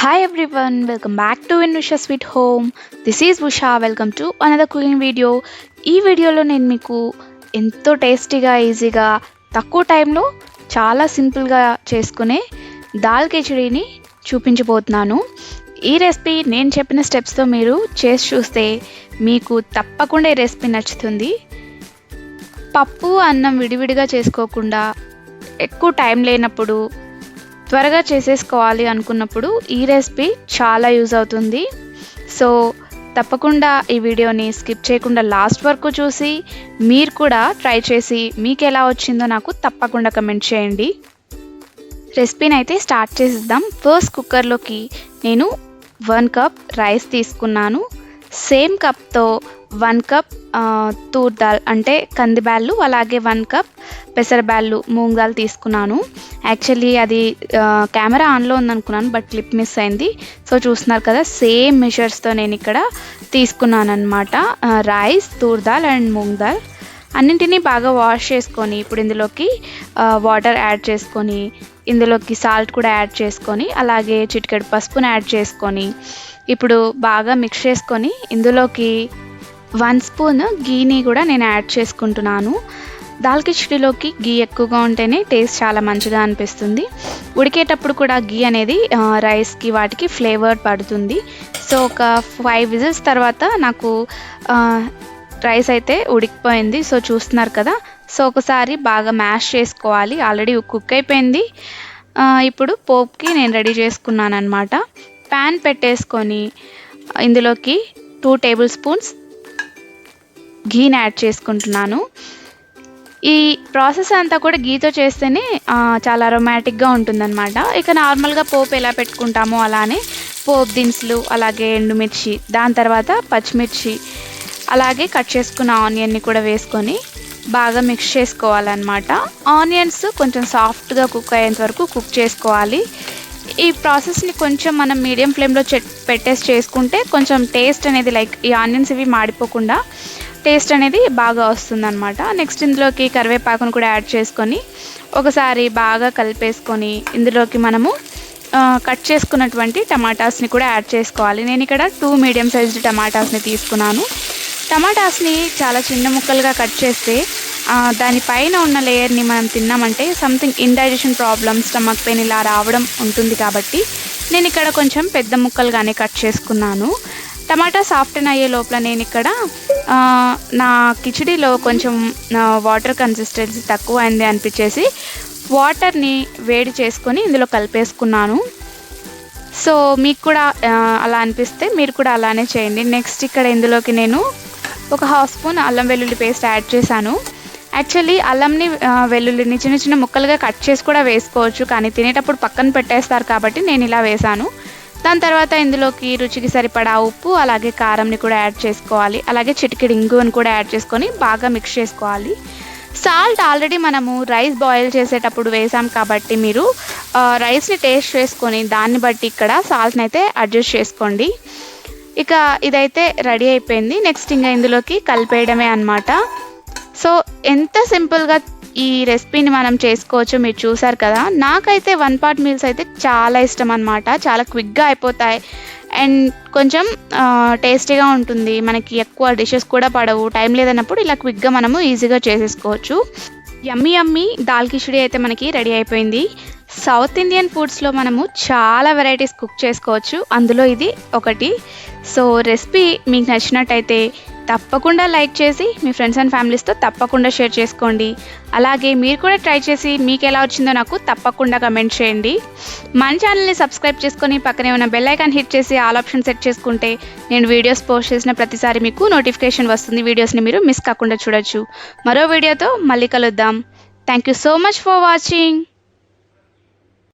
Hi everyone, welcome back to Inusha Sweet Home. This is Usha. Welcome to another cooking video. ఈ వీడియోలో నేను మీకు ఎంతో టేస్టీగా ఈజీగా తక్కువ టైంలో చాలా సింపుల్గా చేసుకునే దాల్ కిచడీని చూపించబోతున్నాను ఈ రెసిపీ నేను చెప్పిన స్టెప్స్తో మీరు చేసి చూస్తే మీకు తప్పకుండా ఈ రెసిపీ నచ్చుతుంది పప్పు అన్నం విడివిడిగా చేసుకోకుండా ఎక్కువ టైం లేనప్పుడు త్వరగా చేసేసుకోవాలి అనుకున్నప్పుడు ఈ రెసిపీ చాలా యూజ్ అవుతుంది. సో తప్పకుండా ఈ వీడియోని స్కిప్ చేయకుండా లాస్ట్ వరకు చూసి మీరు కూడా ట్రై చేసి మీకు ఎలా వచ్చిందో నాకు తప్పకుండా కమెంట్ చేయండి. రెసిపీని అయితే స్టార్ట్ చేసేద్దాం. ఫస్ట్ కుక్కర్లోకి నేను వన్ కప్ రైస్ తీసుకున్నాను. సేమ్ కప్తో వన్ కప్ తూర్ దాల్ అంటే కంది బ్యాళ్ళు అలాగే వన్ కప్ పెసర బ్యాళ్ళు మూంగ్ దాల్ తీసుకున్నాను. యాక్చువల్లీ అది కెమెరా ఆన్లో ఉందనుకున్నాను బట్ క్లిప్ మిస్ అయింది. సో చూస్తున్నారు కదా సేమ్ మెషర్స్తో నేను ఇక్కడ తీసుకున్నాను అనమాట రైస్ తూర్ దాల్ అండ్ మూంగ్ దాల్. అన్నింటినీ బాగా వాష్ చేసుకొని ఇప్పుడు ఇందులోకి వాటర్ యాడ్ చేసుకొని ఇందులోకి సాల్ట్ కూడా యాడ్ చేసుకొని అలాగే చిటికెడు పసుపుని యాడ్ చేసుకొని ఇప్పుడు బాగా మిక్స్ చేసుకొని ఇందులోకి వన్ స్పూన్ గీని కూడా నేను యాడ్ చేసుకుంటున్నాను. దాల్ కిచడీలోకి గీ ఎక్కువగా ఉంటేనే టేస్ట్ చాలా మంచిగా అనిపిస్తుంది. ఉడికేటప్పుడు కూడా గీ అనేది రైస్కి వాటికి ఫ్లేవర్ పడుతుంది. సో ఒక ఫైవ్ విజిల్స్ తర్వాత నాకు రైస్ అయితే ఉడికిపోయింది. సో చూస్తున్నారు కదా? సో ఒకసారి బాగా మ్యాష్ చేసుకోవాలి. ఆల్రెడీ కుక్ అయిపోయింది. ఇప్పుడు పోప్కి నేను రెడీ చేసుకున్నాను అనమాట ప్యాన్ పెట్టేసుకొని ఇందులోకి టూ టేబుల్ స్పూన్స్ ఘీని యాడ్ చేసుకుంటున్నాను. ఈ ప్రాసెస్ అంతా కూడా గీతో చేస్తేనే చాలా రొమాటిక్గా ఉంటుందన్నమాట. ఇక నార్మల్గా పోపు ఎలా పెట్టుకుంటామో అలానే పోపు దినుసులు అలాగే ఎండుమిర్చి దాని తర్వాత పచ్చిమిర్చి అలాగే కట్ చేసుకున్న ఆనియన్ని కూడా వేసుకొని బాగా మిక్స్ చేసుకోవాలన్నమాట. ఆనియన్స్ కొంచెం సాఫ్ట్గా కుక్ అయ్యేంత వరకు కుక్ చేసుకోవాలి. ఈ ప్రాసెస్ని కొంచెం మనం మీడియం ఫ్లేమ్లో పెట్టేసి చేసుకుంటే కొంచెం టేస్ట్ అనేది లైక్ ఈ ఆనియన్స్ ఇవి మాడిపోకుండా టేస్ట్ అనేది బాగా వస్తుందన్నమాట. నెక్స్ట్ ఇందులోకి కరివేపాకును కూడా యాడ్ చేసుకొని ఒకసారి బాగా కలిపేసుకొని ఇందులోకి మనము కట్ చేసుకున్నటువంటి టమాటాస్ని కూడా యాడ్ చేసుకోవాలి. నేను ఇక్కడ టూ మీడియం సైజ్డ్ టమాటాస్ని తీసుకున్నాను. టమాటాస్ని చాలా చిన్న ముక్కలుగా కట్ చేస్తే దానిపైన ఉన్న లేయర్ని మనం తిన్నామంటే something indigestion problems stomach pain ఇలా రావడం ఉంటుంది కాబట్టి నేను ఇక్కడ కొంచెం పెద్ద ముక్కలుగానే కట్ చేసుకున్నాను. టమాటా సాఫ్టన్ అయ్యే లోపల నేను ఇక్కడ నా కిచడీలో కొంచెం వాటర్ కన్సిస్టెన్సీ తక్కువ అయింది అనిపించేసి వాటర్ని వేడి చేసుకొని ఇందులో కలిపేసుకున్నాను. సో మీకు కూడా అలా అనిపిస్తే మీరు కూడా అలానే చేయండి. నెక్స్ట్ ఇక్కడ ఇందులోకి నేను ఒక హాఫ్ స్పూన్ అల్లం వెల్లుల్లి పేస్ట్ యాడ్ చేశాను. యాక్చువల్లీ అల్లంని వెల్లుల్లిని చిన్న చిన్న ముక్కలుగా కట్ చేసి కూడా వేసుకోవచ్చు. కానీ తినేటప్పుడు పక్కన పెట్టేస్తారు కాబట్టి నేను ఇలా వేశాను. దాని తర్వాత ఇందులోకి రుచికి సరిపడా ఉప్పు అలాగే కారంని కూడా యాడ్ చేసుకోవాలి. అలాగే చిటికెడు ఇంగువని కూడా యాడ్ చేసుకొని బాగా మిక్స్ చేసుకోవాలి. సాల్ట్ ఆల్రెడీ మనము రైస్ బాయిల్ చేసేటప్పుడు వేసాం కాబట్టి మీరు రైస్ని టేస్ట్ చేసుకొని దాన్ని బట్టి ఇక్కడ సాల్ట్ని అయితే అడ్జస్ట్ చేసుకోండి. ఇక ఇదైతే రెడీ అయిపోయింది. నెక్స్ట్ ఇంకా ఇందులోకి కలిపేయడమే అనమాట సో ఎంత సింపుల్గా ఈ రెసిపీని మనం చేసుకోవచ్చు మీరు చూసారు కదా. నాకైతే వన్ పార్ట్ మీల్స్ అయితే చాలా ఇష్టం అనమాట చాలా క్విక్గా అయిపోతాయి. అండ్ కొంచెం టేస్టీగా ఉంటుంది. మనకి ఎక్కువ డిషెస్ కూడా పడవు. టైం లేదన్నప్పుడు ఇలా క్విక్గా మనము ఈజీగా చేసేసుకోవచ్చు. యమ్మీ యమ్మి దాల్ కిచడీ అయితే మనకి రెడీ అయిపోయింది. సౌత్ ఇండియన్ ఫుడ్స్లో మనము చాలా వెరైటీస్ కుక్ చేసుకోవచ్చు. అందులో ఇది ఒకటి. సో రెసిపీ మీకు నచ్చినట్టయితే తప్పకుండా లైక్ చేసి మీ ఫ్రెండ్స్ అండ్ ఫ్యామిలీస్తో తప్పకుండా షేర్ చేసుకోండి. అలాగే మీరు కూడా ట్రై చేసి మీకు ఎలా వచ్చిందో నాకు తప్పకుండా కమెంట్ చేయండి. మన ఛానల్ని సబ్స్క్రైబ్ చేసుకొని పక్కనే ఉన్న బెల్ ఐకాన్ హిట్ చేసి ఆల్ ఆప్షన్ సెట్ చేసుకుంటే నేను వీడియోస్ పోస్ట్ చేసిన ప్రతిసారి మీకు నోటిఫికేషన్ వస్తుంది. వీడియోస్ని మీరు మిస్ కాకుండా చూడొచ్చు. మరో వీడియోతో మళ్ళీ కలుద్దాం. Thank you so much for watching.